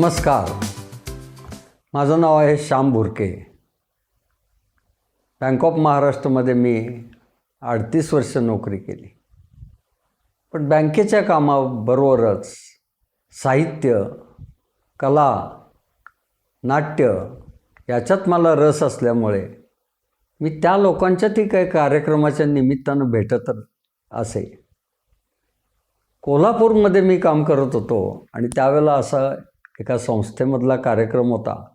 नमस्कार. माझं नाव आहे श्याम भुरके. बँक ऑफ महाराष्ट्रमध्ये मी अडतीस वर्ष नोकरी केली. पण बँकेच्या कामाबरोबरच साहित्य कला नाट्य याच्यात मला रस असल्यामुळे मी त्या लोकांच्यातही काही कार्यक्रमाच्या निमित्तानं भेटत असे. कोल्हापूरमध्ये मी काम करत होतो आणि त्यावेळेला असा एका संस्थेमधला कार्यक्रम होता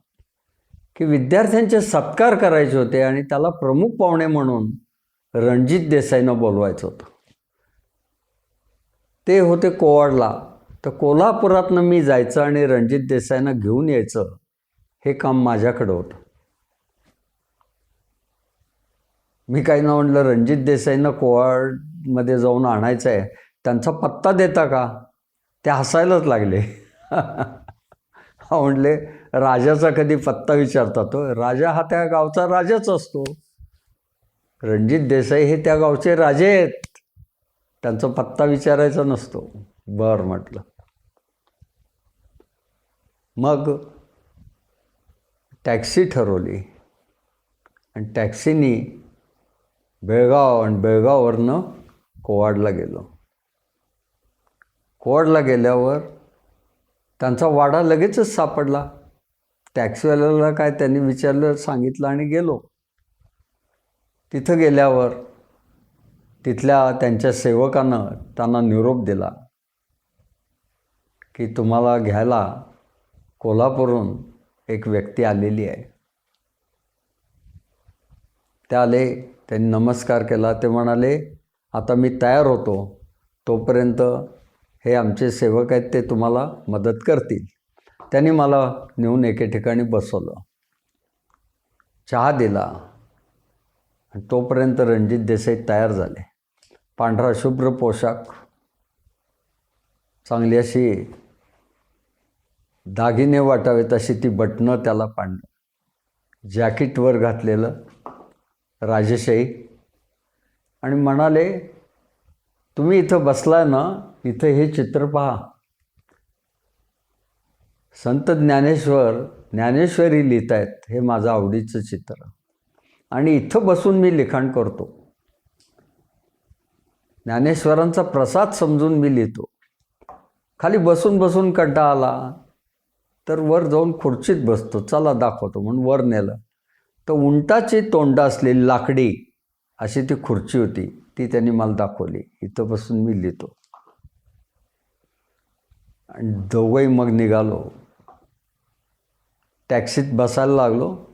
की विद्यार्थ्यांचे सत्कार करायचे होते आणि त्याला प्रमुख पाहुणे म्हणून रणजित देसाईनं बोलवायचं होतं. ते होते कोवाडला. तर कोल्हापुरातनं मी जायचं आणि रणजित देसाईनं घेऊन यायचं हे काम माझ्याकडं होतं. मी काही ना म्हटलं रणजित देसाईंना कोवाडमध्ये जाऊन आणायचं आहे त्यांचा पत्ता देता का? ते हसायलाच लागले. हा म्हणले राजाचा कधी पत्ता विचारता तो? राजा हा त्या गावचा राजाच असतो. रणजित देसाई हे त्या गावचे राजे आहेत. त्यांचा पत्ता विचारायचा नसतो. बर म्हटलं. मग टॅक्सी ठरवली. आणि टॅक्सीनी बेळगाव आणि बेळगाववरनं कोवाडला गेलो. कोवाडला गेल्यावर त्यांचा वाडा लगेचच सापडला. टॅक्सीवाल्याला काय त्यांनी विचारलं सांगितलं आणि गेलो. तिथं गेल्यावर तिथल्या त्यांच्या सेवकानं त्यांना निरोप दिला की तुम्हाला घ्यायला कोल्हापूरहून एक व्यक्ती आलेली आहे. त्या आले त्यांनी नमस्कार केला ते म्हणाले आता मी तयार होतो. तोपर्यंत हे आमचे सेवक आहेत ते तुम्हाला मदत करतील. त्यांनी मला नेऊन एके ठिकाणी बसवलं. चहा दिला. आणि तोपर्यंत रणजित देसाई तयार झाले. पांढरा शुभ्र पोशाख चांगली अशी दागिने वाटावेत अशी ती बटणं त्याला पांढ जॅकेटवर घातलेलं राजेशाही आणि म्हणाले तुम्ही इथं बसलाय ना इथं हे चित्र पहा. संत ज्ञानेश्वर ज्ञानेश्वरी लिहित आहेत हे माझं आवडीचं चित्र. आणि इथं बसून मी लिखाण करतो. ज्ञानेश्वरांचा प्रसाद समजून मी लिहितो. खाली बसून बसून कंटा आला तर वर जाऊन खुर्चीत बसतो. चला दाखवतो म्हणून वर नेलं. तर उंटाची तोंड असलेली लाकडी अशी ती खुर्ची होती ती त्यांनी मला दाखवली. इथं बसून मी लिहितो. आणि दोघंही मग निघालो. टॅक्सीत बसायला लागलो.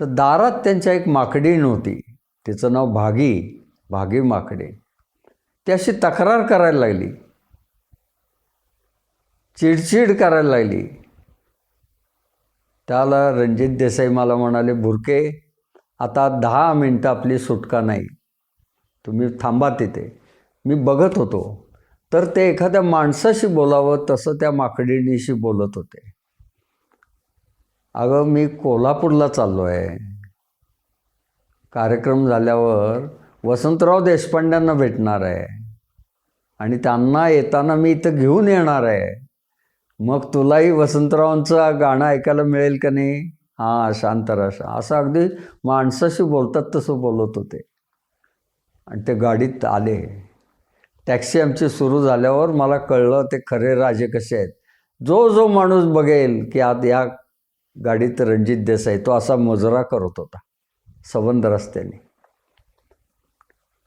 तर दारात त्यांच्या एक माकडी नव्हती. तिचं नाव भागी भागी माकडे. ती अशी तक्रार करायला लागली. चिडचिड करायला लागली. त्याला रणजित देसाई मला म्हणाले भुरके आता दहा मिनटं आपली सुटका नाही. तुम्ही थांबा तिथे. मी बघत होतो. तर ते एखाद्या माणसाशी बोलावं तसं त्या माकडिणीशी बोलत होते. अगं मी कोल्हापूरला चाललो आहे कार्यक्रम झाल्यावर वसंतराव देशपांड्यांना भेटणार आहे. आणि त्यांना येताना मी इथं घेऊन येणार आहे. मग तुलाही वसंतरावांचं गाणं ऐकायला मिळेल का नाही? हां शांतराशा असं अगदी माणसाशी बोलतात तसं बोलत होते. आणि ते गाडीत आले. टॅक्सी आमची सुरू झाल्यावर मला कळलं ते खरे राजे कसे आहेत. जो जो माणूस बघेल की आत या गाडीत रणजित देसाई तो असा मुजरा करत होता सबंध रस्त्याने.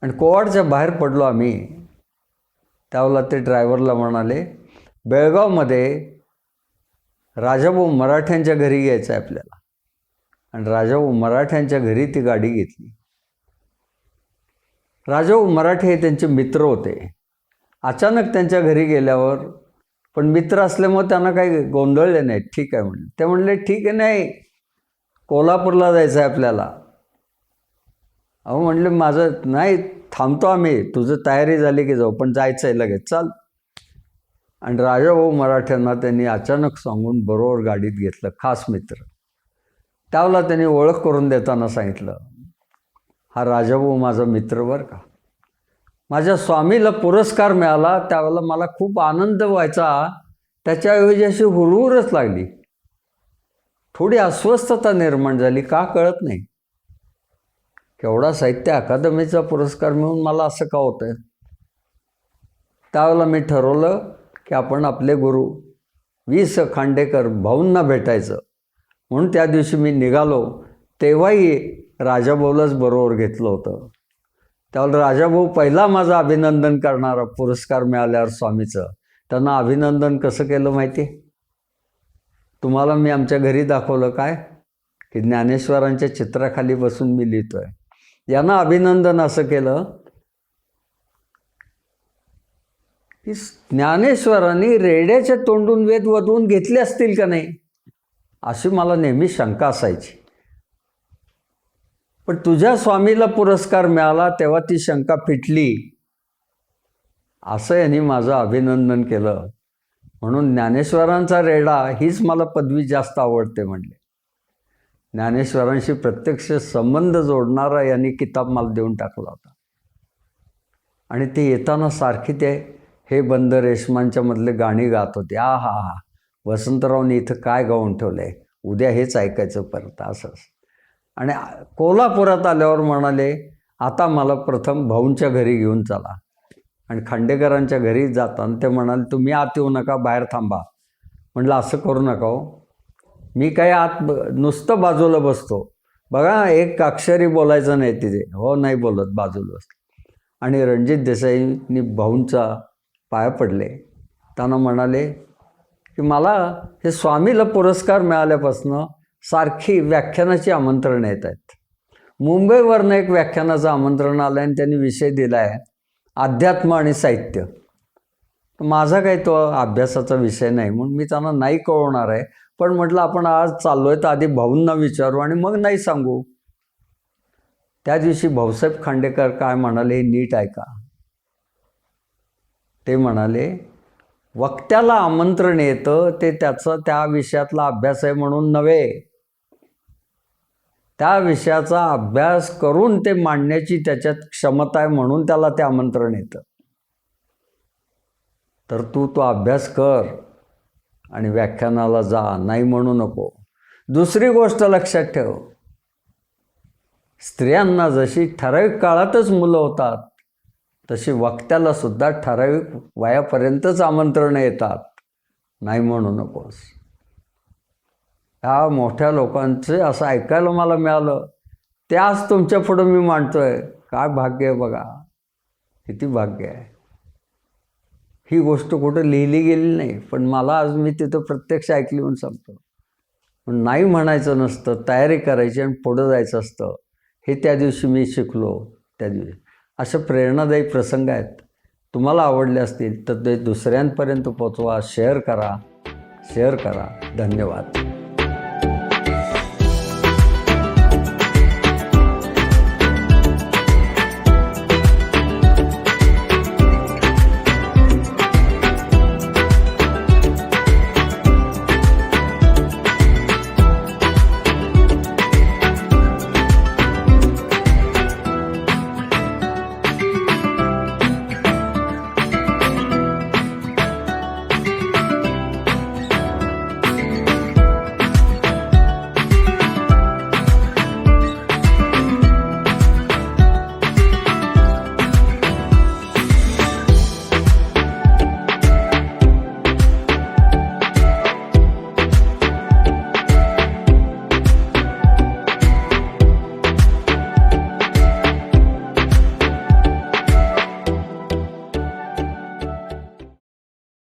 आणि कोवाडच्या बाहेर पडलो आम्ही. त्यावेळेला ते ड्रायव्हरला म्हणाले बेळगावमध्ये राजाभाऊ मराठ्यांच्या घरी यायचं आहे आपल्याला. आणि राजाभाऊ मराठ्यांच्या घरी ती गाडी घेतली. राजाभाऊ मराठे हे त्यांचे मित्र होते. अचानक त्यांच्या घरी गेल्यावर पण मित्र असल्यामुळे त्यांना काही गोंधळले नाही ठीक आहे म्हणले ते म्हणले ठीक आहे नाही. कोल्हापूरला जायचं आहे आपल्याला. अहो म्हणले माझं नाही थांबतो आम्ही. तुझं तयारी झाली की जाऊ पण जायचं आहे लगेच. चाल. आणि राजाभाऊ मराठ्यांना त्यांनी अचानक सांगून बरोबर गाडीत घेतलं. खास मित्र. त्यावेळेला त्यांनी ओळख करून देताना सांगितलं. हा राजाभाऊ माझा मित्र बरं का. माझ्या स्वामीला पुरस्कार मिळाला त्यावेळेला मला खूप आनंद व्हायचा. त्याच्याऐवजी अशी हुरहुरच लागली. थोडी अस्वस्थता निर्माण झाली का कळत नाही. केवढा साहित्य अकादमीचा पुरस्कार मिळून मला असं का होतं त्यावेळेला मी ठरवलं की आपण आपले गुरु वी स खांडेकर भाऊंना भेटायचं. म्हणून त्या दिवशी मी निघालो. तेव्हाही राजाभाऊलाच बरोबर घेतलं होतं. त्यावेळेला राजाभाऊ पहिला माझा अभिनंदन करणारा पुरस्कार मिळाल्यावर स्वामीचं. त्यांना अभिनंदन कसं केलं माहिती? आहे? तुम्हाला मी आमच्या घरी दाखवलं काय? की ज्ञानेश्वरांच्या चित्राखाली बसून मी लिहितोय. यांना अभिनंदन असं केलं की ज्ञानेश्वरांनी रेड्याच्या तोंडून वेद वधवून घेतले असतील का नाही? अशी मला नेहमी शंका असायची. पण तुझ्या स्वामीला पुरस्कार मिळाला तेव्हा ती शंका फिटली. असं यांनी माझं अभिनंदन केलं. म्हणून ज्ञानेश्वरांचा रेडा हीच मला पदवी जास्त आवडते म्हणले ज्ञानेश्वरांशी प्रत्यक्ष संबंध जोडणारा यांनी किताब मला देऊन टाकला होता. आणि ते येताना सारखी ते हे बंद रेशमांच्या मधले गाणी गात होते. आ हा हा वसंतरावनी इथं काय गाऊन ठेवलं आहे उद्या हेच ऐकायचं परत असंच आणि कोल्हापुरात आल्यावर म्हणाले आता मला प्रथम भाऊंच्या घरी घेऊन चला. आणि खांडेकरांच्या घरी जाताना ते म्हणाले तुम्ही आत येऊ नका बाहेर थांबा. म्हटलं असं करू नका हो. मी काही आत ब नुसतं बाजूला बसतो. बघा एक अक्षरी बोलायचं नाही तिथे. हो नाही बोलत बाजूला बसतो. आणि रणजित देसाईंनी भाऊंचा पाया पडले. त्यांना म्हणाले की मला हे स्वामीला पुरस्कार मिळाल्यापासनं सारखी व्याख्यानाची आमंत्रण येत आहेत. मुंबईवरनं एक व्याख्यानाचं आमंत्रण आलं आणि त्यांनी विषय दिला आहे अध्यात्म आणि साहित्य. माझा काही तो अभ्यासाचा विषय नाही म्हणून मी त्यांना नाही कळवणार आहे. पण म्हटलं आपण आज चाललो आहे तर आधी भाऊंना विचारू आणि मग नाही सांगू. त्या दिवशी भाऊसाहेब खांडेकर काय म्हणाले हे नीट ऐका. ते म्हणाले वक्त्याला आमंत्रण येतं ते त्याचं त्या विषयातला अभ्यास आहे म्हणून नव्हे. त्या विषयाचा अभ्यास करून ते मांडण्याची त्याच्यात क्षमता आहे म्हणून त्याला ते आमंत्रण येतं. तर तू तो अभ्यास कर आणि व्याख्यानाला जा नाही म्हणू नको. दुसरी गोष्ट लक्षात ठेव. स्त्रियांना जशी ठराविक काळातच मुलं होतात तशी वक्त्याला सुद्धा ठराविक वयापर्यंतच आमंत्रणं येतात. नाही म्हणू नकोस. ह्या मोठ्या लोकांचे असं ऐकायला मला मिळालं. ते आज तुमच्या पुढं मी मांडतोय. काय भाग्य आहे बघा. किती भाग्य आहे. ही गोष्ट कुठं लिहिली गेली नाही पण मला आज मी तिथं प्रत्यक्ष ऐकली म्हणून सांगतो. पण नाही म्हणायचं नसतं तयारी करायची आणि पुढं जायचं असतं. हे त्या दिवशी मी शिकलो त्या दिवशी. असे प्रेरणादायी प्रसंग आहेत. तुम्हाला आवडले असतील तर ते दुसऱ्यांपर्यंत पोचवा शेअर करा. शेअर करा. धन्यवाद.